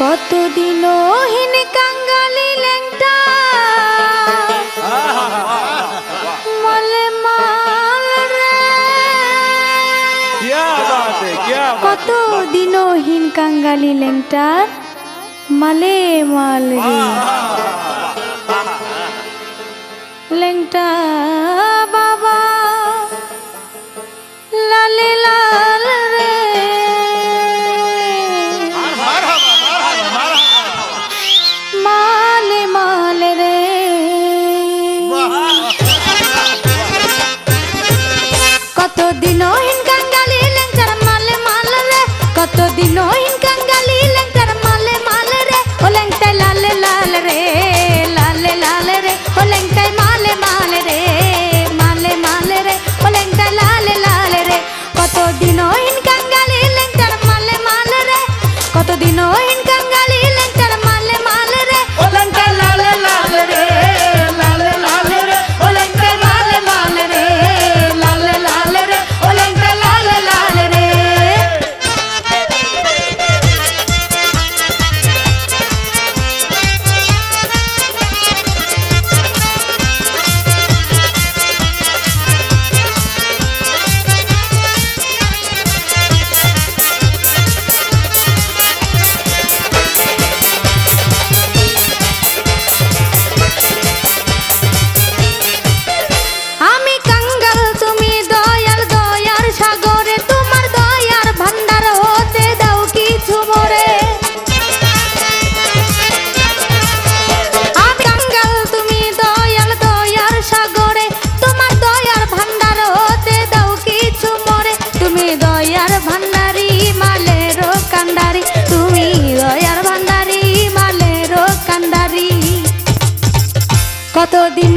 কতদিন হীন কাঙ্গালি লেংটা মলে কতদিন হীন কাঙ্গালি লেংটা মালে মাল রে। লেংটার দিনহীন কাঙ্গালি ল্যাংচার মালে মাল রে। কত দিনহীন কাঙ্গালি ল্যাংচার মালে মাল রে। ও ল্যাংটাই লালে লাল রে, লালে লাল রে। ও ল্যাংটাই কতদিন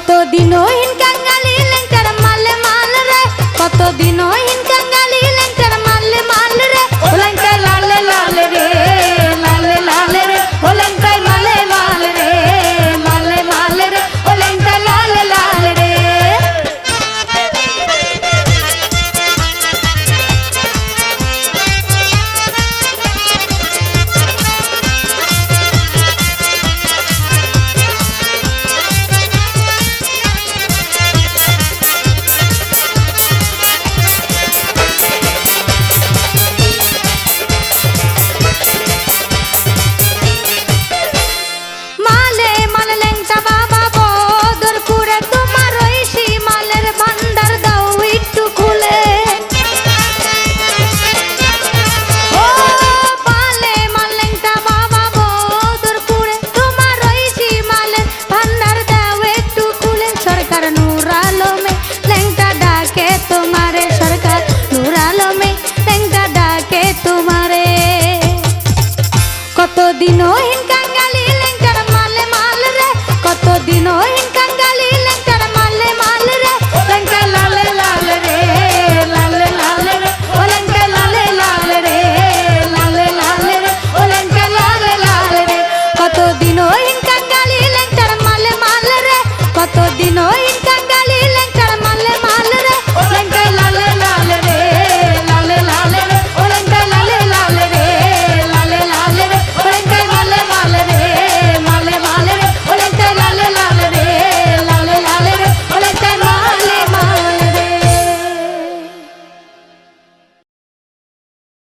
কতদিন হইন কাঙ্গালি লেঙ্কার মালে মাল রে? কতদিন হইন কাঙ্গালি Nurani